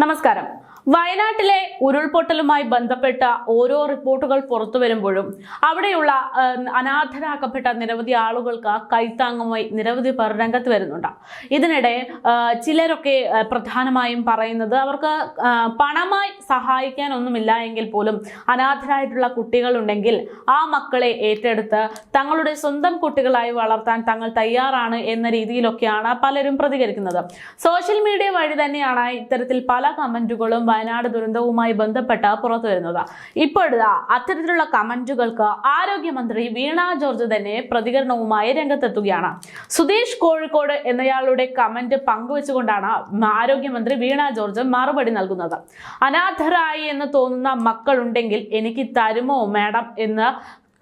നമസ്കാരം വയനാട്ടിലെ ഉരുൾപൊട്ടലുമായി ബന്ധപ്പെട്ട ഓരോ റിപ്പോർട്ടുകൾ പുറത്തു വരുമ്പോഴും അവിടെയുള്ള അനാഥരാക്കപ്പെട്ട നിരവധി ആളുകൾക്ക് കൈത്താങ്ങുമായി നിരവധി പേർ രംഗത്ത് വരുന്നുണ്ട്. ഇതിനിടെ ചിലരൊക്കെ പ്രധാനമായും പറയുന്നത് അവർക്ക് പണമായി സഹായിക്കാനൊന്നുമില്ല എങ്കിൽ പോലും അനാഥരായിട്ടുള്ള കുട്ടികളുണ്ടെങ്കിൽ ആ മക്കളെ ഏറ്റെടുത്ത് തങ്ങളുടെ സ്വന്തം കുട്ടികളായി വളർത്താൻ തങ്ങൾ തയ്യാറാണ് എന്ന രീതിയിലൊക്കെയാണ് പലരും പ്രതികരിക്കുന്നത്. സോഷ്യൽ മീഡിയ വഴി തന്നെയാണ് ഇത്തരത്തിൽ പല കമന്റുകളും വയനാട് ദുരന്തവുമായി ബന്ധപ്പെട്ട് പുറത്തു വരുന്നത്. ഇപ്പോഴാ അത്തരത്തിലുള്ള കമന്റുകൾക്ക് ആരോഗ്യമന്ത്രി വീണ ജോർജ് തന്നെ പ്രതികരണവുമായി രംഗത്തെത്തുകയാണ്. സുധീഷ് കോഴിക്കോട് എന്നയാളുടെ കമന്റ് പങ്കുവെച്ചുകൊണ്ടാണ് ആരോഗ്യമന്ത്രി വീണ ജോർജ് മറുപടി നൽകുന്നത്. അനാഥരായി എന്ന് തോന്നുന്ന മക്കളുണ്ടെങ്കിൽ എനിക്ക് തരുമോ മാഡം എന്ന്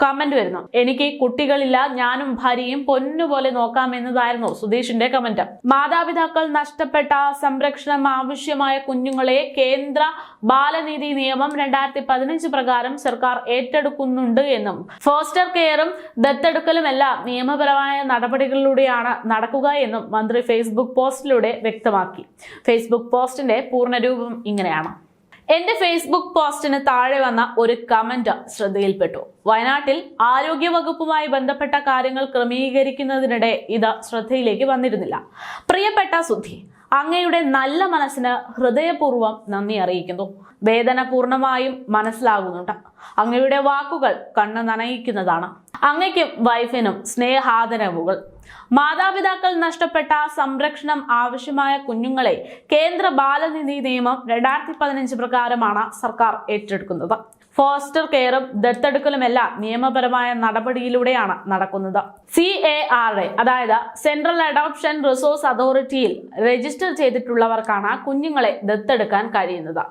കമന്റ് വരുന്നു. എനിക്ക് കുട്ടികളില്ല ഞാനും ഭാര്യയും പൊന്നുപോലെ നോക്കാമെന്നതായിരുന്നു സുധീഷിന്റെ കമന്റ് മാതാപിതാക്കൾ നഷ്ടപ്പെട്ട സംരക്ഷണം ആവശ്യമായ കുഞ്ഞുങ്ങളെ കേന്ദ്ര ബാലനീതി നിയമം രണ്ടായിരത്തി പതിനഞ്ച് പ്രകാരം സർക്കാർ ഏറ്റെടുക്കുന്നുണ്ട് എന്നും. ഫോസ്റ്റർ കെയറും ദത്തെടുക്കലും എല്ലാം നിയമപരമായ നടപടികളിലൂടെയാണ് നടക്കുക എന്നും മന്ത്രി ഫേസ്ബുക്ക് പോസ്റ്റിലൂടെ വ്യക്തമാക്കി. ഫേസ്ബുക്ക് പോസ്റ്റിന്റെ പൂർണരൂപം ഇങ്ങനെയാണ്. എന്റെ ഫേസ്ബുക്ക് പോസ്റ്റിന് താഴെ വന്ന ഒരു കമന്റ് ശ്രദ്ധയിൽപ്പെട്ടു. വയനാട്ടിൽ ആരോഗ്യവകുപ്പുമായി ബന്ധപ്പെട്ട കാര്യങ്ങൾ ക്രമീകരിക്കുന്നതിനിടെ ഇത് ശ്രദ്ധയിലേക്ക് വന്നിരുന്നില്ല. പ്രിയപ്പെട്ട സുധി അങ്ങയുടെ നല്ല മനസ്സിന് ഹൃദയപൂർവം നന്ദി അറിയിക്കുന്നു. വേദന മനസ്സിലാകുന്നുണ്ട്. അങ്ങയുടെ വാക്കുകൾ കണ്ണ് നനയിക്കുന്നതാണ്. അങ്ങയ്ക്കും വൈഫിനും സ്നേഹാദരവുകൾ. മാതാപിതാക്കൾ നഷ്ടപ്പെട്ട സംരക്ഷണം ആവശ്യമായ കുഞ്ഞുങ്ങളെ കേന്ദ്ര ബാലനിധി നിയമം രണ്ടായിരത്തി പതിനഞ്ച് പ്രകാരമാണ് സർക്കാർ ഏറ്റെടുക്കുന്നത്. ഫോസ്റ്റർ കെയറും ദത്തെടുക്കലുമെല്ലാം നിയമപരമായ നടപടിയിലൂടെയാണ് നടക്കുന്നത്. സി എ ആർ എ അതായത് സെൻട്രൽ അഡോപ്ഷൻ റിസോഴ്സ് അതോറിറ്റിയിൽ രജിസ്റ്റർ ചെയ്തിട്ടുള്ളവർക്കാണ് കുഞ്ഞുങ്ങളെ ദത്തെടുക്കാൻ കഴിയുന്നത്.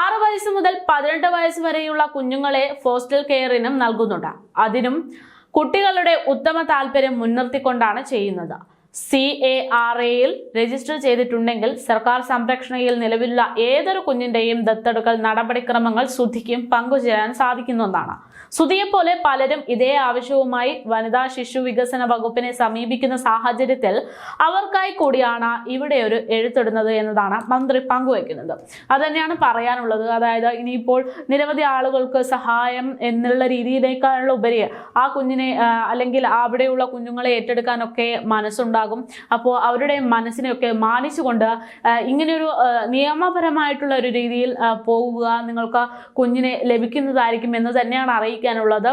ആറ് വയസ്സ് മുതൽ പതിനെട്ട് വയസ്സ് വരെയുള്ള കുഞ്ഞുങ്ങളെ ഫോസ്റ്റൽ കെയറിനും നൽകുന്നുണ്ട്. അതിനും കുട്ടികളുടെ ഉത്തമ താല്പര്യം മുൻനിർത്തിക്കൊണ്ടാണ് ചെയ്യുന്നത്. സി എ ആർ എയിൽ രജിസ്റ്റർ ചെയ്തിട്ടുണ്ടെങ്കിൽ സർക്കാർ സംരക്ഷണയിൽ നിലവിലുള്ള ഏതൊരു കുഞ്ഞിന്റെയും ദത്തെടുക്കൽ നടപടിക്രമങ്ങൾ സുധിക്കും പങ്കുചേരാൻ സാധിക്കുന്നതാണ് സുധിയെപ്പോലെ പലരും ഇതേ ആവശ്യവുമായി വനിതാ ശിശു വികസന വകുപ്പിനെ സമീപിക്കുന്ന സാഹചര്യത്തിൽ അവർക്കായി കൂടിയാണ് ഇവിടെ ഒരു എഴുത്തിടുന്നത് എന്നതാണ് മന്ത്രി പങ്കുവയ്ക്കുന്നത്. അതുതന്നെയാണ് പറയാനുള്ളത്. അതായത് ഇനിയിപ്പോൾ നിരവധി ആളുകൾക്ക് സഹായം എന്നുള്ള രീതിയിലേക്കാളുള്ള ഉപരി ആ കുഞ്ഞിനെ അല്ലെങ്കിൽ അവിടെയുള്ള കുഞ്ഞുങ്ങളെ ഏറ്റെടുക്കാനൊക്കെ മനസ്സുണ്ടാകും. അപ്പോൾ അവരുടെ മനസ്സിനെയൊക്കെ മാനിച്ചുകൊണ്ട് ഇങ്ങനെയൊരു നിയമപരമായിട്ടുള്ള ഒരു രീതിയിൽ പോകുക നിങ്ങൾക്ക് കുഞ്ഞിനെ ലഭിക്കുന്നതായിരിക്കും എന്ന് തന്നെയാണ് അറിയിക്കാനുള്ളത്.